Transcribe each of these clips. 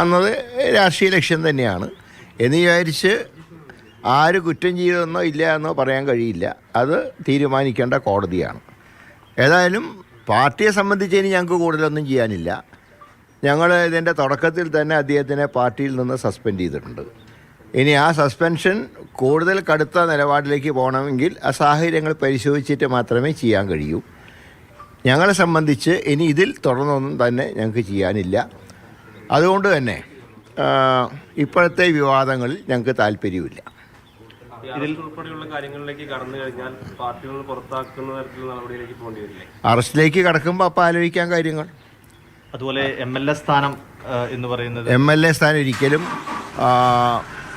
എന്നത് രാഷ്ട്രീയ ലക്ഷ്യം തന്നെയാണ്. എന്ന് വിചാരിച്ച് ആര് കുറ്റം ചെയ്തെന്നോ ഇല്ല എന്നോ പറയാൻ കഴിയില്ല. അത് തീരുമാനിക്കേണ്ട കോടതിയാണ്. ഏതായാലും പാർട്ടിയെ സംബന്ധിച്ച് ഇനി ഞങ്ങൾക്ക് കൂടുതലൊന്നും ചെയ്യാനില്ല. ഞങ്ങൾ ഇതിന്റെ തുടക്കത്തിൽ തന്നെ അദ്ദേഹത്തിനെ പാർട്ടിയിൽ നിന്ന് സസ്പെൻഡ് ചെയ്തിട്ടുണ്ട്. ഇനി ആ സസ്പെൻഷൻ കൂടുതൽ കടുത്ത നിലപാടിലേക്ക് പോകണമെങ്കിൽ ആ സാഹചര്യങ്ങൾ പരിശോധിച്ചിട്ട് മാത്രമേ ചെയ്യാൻ കഴിയൂ. ഞങ്ങളെ സംബന്ധിച്ച് ഇനി ഇതിൽ തുടർന്നൊന്നും തന്നെ ഞങ്ങൾക്ക് ചെയ്യാനില്ല. അതുകൊണ്ട് തന്നെ ഇപ്പോഴത്തെ വിവാദങ്ങളിൽ ഞങ്ങൾക്ക് താല്പര്യമില്ല. ഇതിൽ ഉൾപ്പെടെയുള്ള കാര്യങ്ങളിലേക്ക് കടന്നു കഴിഞ്ഞാൽ പാർട്ടികൾ പുറത്താക്കുന്ന തരത്തിലുള്ള നടപടിയിലേക്ക് പോകേണ്ടി വരില്ലേ? അറസ്റ്റിലേക്ക് കടക്കുമ്പോൾ അപ്പോൾ ആലോചിക്കാൻ കാര്യങ്ങൾ. അതുപോലെ എം എൽ എ സ്ഥാനം എന്ന് പറയുന്നത് എം എൽ എ സ്ഥാനം ഒരിക്കലും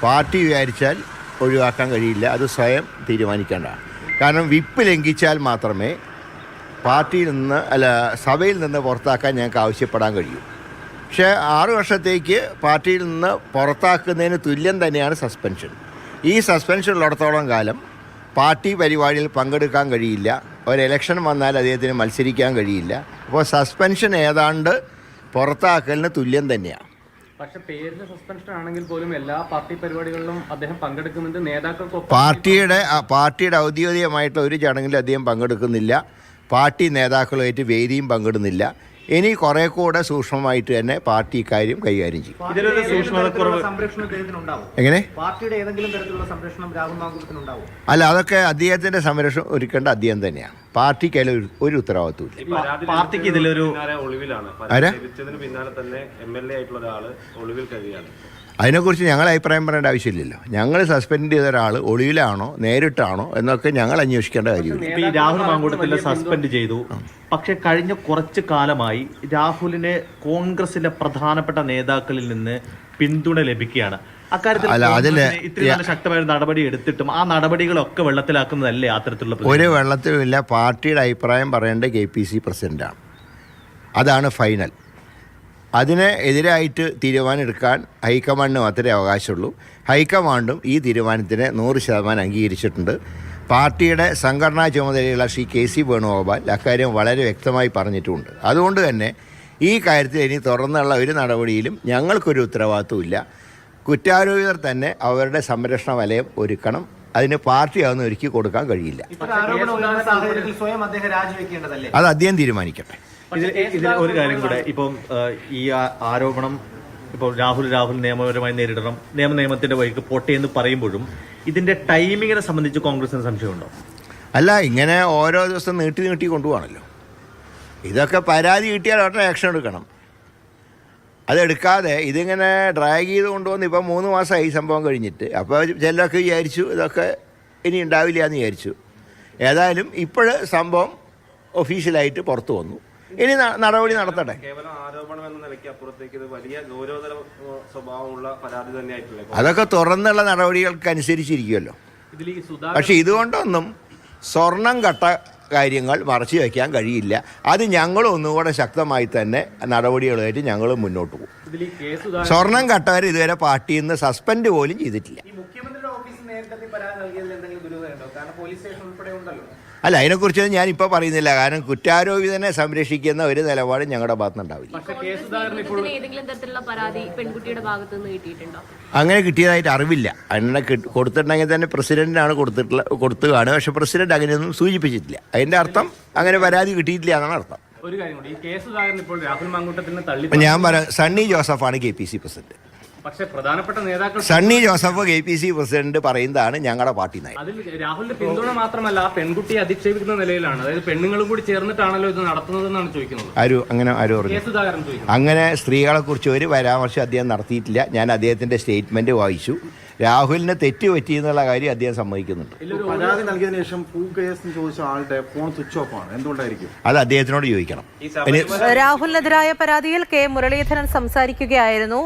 പാർട്ടി വിചാരിച്ചാൽ ഒഴിവാക്കാൻ കഴിയില്ല. അത് സ്വയം തീരുമാനിക്കേണ്ടതാണ്. കാരണം വിപ്പ് ലംഘിച്ചാൽ മാത്രമേ പാർട്ടിയിൽ നിന്ന് അല്ല സഭയിൽ നിന്ന് പുറത്താക്കാൻ ഞങ്ങൾക്ക് ആവശ്യപ്പെടാൻ കഴിയൂ. പക്ഷേ ആറ് വർഷത്തേക്ക് പാർട്ടിയിൽ നിന്ന് പുറത്താക്കുന്നതിന് തുല്യം തന്നെയാണ് സസ്പെൻഷൻ. ഈ സസ്പെൻഷൻ ഉള്ളിടത്തോളം കാലം പാർട്ടി പരിപാടിയിൽ പങ്കെടുക്കാൻ കഴിയില്ല. ഒരു ഇലക്ഷൻ വന്നാൽ അദ്ദേഹത്തിന് മത്സരിക്കാൻ കഴിയില്ല. അപ്പോൾ സസ്പെൻഷൻ ഏതാണ്ട് പുറത്താക്കലിന് തുല്യം തന്നെയാണ് പക്ഷെ പേരിന് സസ്പെൻഷൻ ആണെങ്കിൽ പോലും എല്ലാ പാർട്ടി പരിപാടികളിലും അദ്ദേഹം പാർട്ടിയുടെ പാർട്ടിയുടെ ഔദ്യോഗികമായിട്ടുള്ള ഒരു ചടങ്ങിൽ അദ്ദേഹം പങ്കെടുക്കുന്നില്ല. പാർട്ടി നേതാക്കളുമായിട്ട് വേദിയും പങ്കിടുന്നില്ല. ഇനി കുറെ കൂടെ സൂക്ഷ്മമായിട്ട് തന്നെ പാർട്ടി കാര്യം കൈകാര്യം ചെയ്യും. എങ്ങനെ? അല്ല അതൊക്കെ അദ്ദേഹത്തിന്റെ സംരക്ഷണം ഒരുക്കേണ്ട അദ്ദേഹം തന്നെയാണ്. പാർട്ടിക്ക് അതിൽ ഒരു- ഉത്തരവാദിത്വമില്ല. പാർട്ടിക്ക് ഇതിലൊരു ഒളിവിലാണ്. ആരാ? പിന്നാലെ തന്നെ എം എൽ എ ആയിട്ടുള്ള ഒരാൾ ഒളിവിൽ കഴിയാണ് അതിനെക്കുറിച്ച് ഞങ്ങൾ അഭിപ്രായം പറയേണ്ട ആവശ്യമില്ലല്ലോ. ഞങ്ങൾ സസ്പെൻഡ് ചെയ്ത ഒരാൾ ഒളിവിലാണോ നേരിട്ടാണോ എന്നൊക്കെ ഞങ്ങൾ അന്വേഷിക്കേണ്ട കാര്യമില്ല. രാഹുൽ മാങ്കൂട്ടത്തിലെ സസ്പെൻഡ് ചെയ്തു. പക്ഷേ കഴിഞ്ഞ കുറച്ച് കാലമായി രാഹുലിനെ കോൺഗ്രസിലെ പ്രധാനപ്പെട്ട നേതാക്കളിൽ നിന്ന് പിന്തുണ ലഭിക്കുകയാണ്. അക്കാര്യത്തിൽ ഇത്രയും നല്ല ശക്തമായ നടപടി എടുത്തിട്ടും ആ നടപടികളൊക്കെ വെള്ളത്തിലാക്കുന്നതല്ലേ അത്തരത്തിലുള്ള? ഒരു വെള്ളത്തിലുമില്ല പാർട്ടിയുടെ അഭിപ്രായം പറയേണ്ട കെ പി സി പ്രസിഡന്റാണ്. അതാണ് ഫൈനൽ. അതിന് എതിരായിട്ട് തീരുമാനമെടുക്കാൻ ഹൈക്കമാൻഡിന് മാത്രമേ അവകാശമുള്ളൂ. ഹൈക്കമാൻഡും ഈ തീരുമാനത്തിനെ നൂറ് ശതമാനം അംഗീകരിച്ചിട്ടുണ്ട്. പാർട്ടിയുടെ സംഘടനാ ചുമതലയുള്ള ശ്രീ കെ സി വേണുഗോപാൽ അക്കാര്യം വളരെ വ്യക്തമായി പറഞ്ഞിട്ടുമുണ്ട് അതുകൊണ്ട് തന്നെ ഈ കാര്യത്തിൽ ഇനി തുറന്നുള്ള ഒരു നടപടിയിലും ഞങ്ങൾക്കൊരു ഉത്തരവാദിത്വമില്ല കുറ്റാരോപിതർ തന്നെ അവരുടെ സംരക്ഷണ വലയം ഒരുക്കണം. അതിന് പാർട്ടി അതൊന്നും ഒരുക്കി കൊടുക്കാൻ കഴിയില്ല. അത് അദ്ദേഹം തീരുമാനിക്കട്ടെ. ഇതിൽ ഇതിൽ ഒരു കാര്യം കൂടെ. ഇപ്പം ഈ ആരോപണം ഇപ്പോൾ രാഹുൽ രാഹുൽ നിയമപരമായി നേരിടണം. നിയമ നിയമത്തിന്റെ വഴിക്ക് പോട്ടെ എന്ന് പറയുമ്പോഴും ഇതിന്റെ ടൈമിങ്ങിനെ സംബന്ധിച്ച് കോൺഗ്രസിന് സംശയമുണ്ടോ? അല്ല ഇങ്ങനെ ഓരോ ദിവസം നീട്ടി നീട്ടി കൊണ്ടുപോകണല്ലോ ഇതൊക്കെ പരാതി കിട്ടിയാൽ ഉടനെ ആക്ഷൻ എടുക്കണം. അതെടുക്കാതെ ഇതിങ്ങനെ ഡ്രാഗ് ചെയ്ത് കൊണ്ടുവന്ന് ഇപ്പം മൂന്ന് മാസമായി ഈ സംഭവം കഴിഞ്ഞിട്ട്. അപ്പോൾ ചിലരൊക്കെ വിചാരിച്ചു ഇതൊക്കെ ഇനി ഉണ്ടാവില്ല എന്ന് വിചാരിച്ചു. ഏതായാലും ഇപ്പോൾ സംഭവം ഒഫീഷ്യലായിട്ട് പുറത്തു വന്നു. ഇനി നടപടി നടത്തട്ടെ. അതൊക്കെ തുറന്നുള്ള നടപടികൾക്ക് അനുസരിച്ചിരിക്കുമല്ലോ പക്ഷെ ഇതുകൊണ്ടൊന്നും സ്വർണം കട്ട കാര്യങ്ങൾ മറച്ചു വയ്ക്കാൻ കഴിയില്ല. അത് ഞങ്ങൾ ഒന്നുകൂടെ ശക്തമായി തന്നെ നടപടികളുമായിട്ട് ഞങ്ങൾ മുന്നോട്ട് പോകും. സ്വർണം കട്ടവർ ഇതുവരെ പാർട്ടിയിൽ നിന്ന് സസ്പെൻഡ് പോലും ചെയ്തിട്ടില്ല. മുഖ്യമന്ത്രിയുടെ നേരിട്ടെത്തി പരാതി നൽകിയതിൽ എന്തെങ്കിലും ദുരൂഹതയുണ്ടോ? കാരണം പോലീസ് സ്റ്റേഷൻ ഉൾപ്പെടെ ഉണ്ടല്ലോ. അല്ല അതിനെക്കുറിച്ച് ഞാനിപ്പോൾ പറയുന്നില്ല. കാരണം കുറ്റാരോപിതനെ സംരക്ഷിക്കുന്ന ഒരു നിലപാട് ഞങ്ങളുടെ ഭാഗത്തുനിന്നുണ്ടാവില്ല. പക്ഷെ കെ ഇപ്പോൾ ഇതിന് ഏതെങ്കിലും തരത്തിലുള്ള പരാതി പെൺകുട്ടിയുടെ ഭാഗത്ത് നിന്ന് അങ്ങനെ കിട്ടിയതായിട്ട് അറിവില്ല. അങ്ങനെ കൊടുത്തിട്ടുണ്ടെങ്കിൽ തന്നെ പ്രസിഡന്റിനാണ് കൊടുത്തിട്ടുള്ള കൊടുത്തു കാണുക. പക്ഷെ പ്രസിഡന്റ് അങ്ങനെയൊന്നും സൂചിപ്പിച്ചിട്ടില്ല. അതിന്റെ അർത്ഥം അങ്ങനെ പരാതി കിട്ടിയിട്ടില്ല എന്നാണ് അർത്ഥം. ഒരു കാര്യം കൂടി. ഈ കേസ് ഇപ്പോൾ രാഹുൽ മാങ്കൂട്ടത്തിന് തള്ളി ഞാൻ പറയാം സണ്ണി ജോസഫാണ് കെ പി സി പ്രസിഡന്റ്. പക്ഷെ പ്രധാനപ്പെട്ട നേതാക്കൾ Sunny Joseph K P C president പറയുന്നതാണ് ഞങ്ങളുടെ പാർട്ടി നയം. അതിൽ രാഹുലിന്റെ പിന്തുണ മാത്രമല്ല ആ പെൺകുട്ടിയെ അധിക്ഷേപിക്കുന്ന നിലയിലാണ്. അതായത് പെണ്ണുങ്ങളും കൂടി ചേർന്നിട്ടാണല്ലോ ഇത് നടത്തുന്നതെന്നാണ് ചോദിക്കുന്നത്. ആരും അങ്ങനെ ആരും പറഞ്ഞു? അങ്ങനെ സ്ത്രീകളെ അങ്ങനെ സ്ത്രീകളെക്കുറിച്ച് ഒരു പരാമർശം അദ്ദേഹം നടത്തിയിട്ടില്ല. ഞാൻ അദ്ദേഹത്തിന്റെ സ്റ്റേറ്റ്മെന്റ് വായിച്ചു. രാഹുലിനെ തെറ്റ് പറ്റി എന്നുള്ള കാര്യം അദ്ദേഹം സമ്മതിക്കുന്നുണ്ട്. പരാതി നൽകിയതിനു ശേഷം പൂ കേസ് എന്ന് ചോദിച്ച ആളുടെ ഫോൺ സ്വിച്ച് ഓഫ് ആണ്. എന്തുകൊണ്ടായിരിക്കും? അത് അദ്ദേഹത്തിനോട് ചോദിക്കണം. രാഹുലിനെതിരായ പരാതിയിൽ കെ മുരളീധരൻ സംസാരിക്കുകയായിരുന്നു.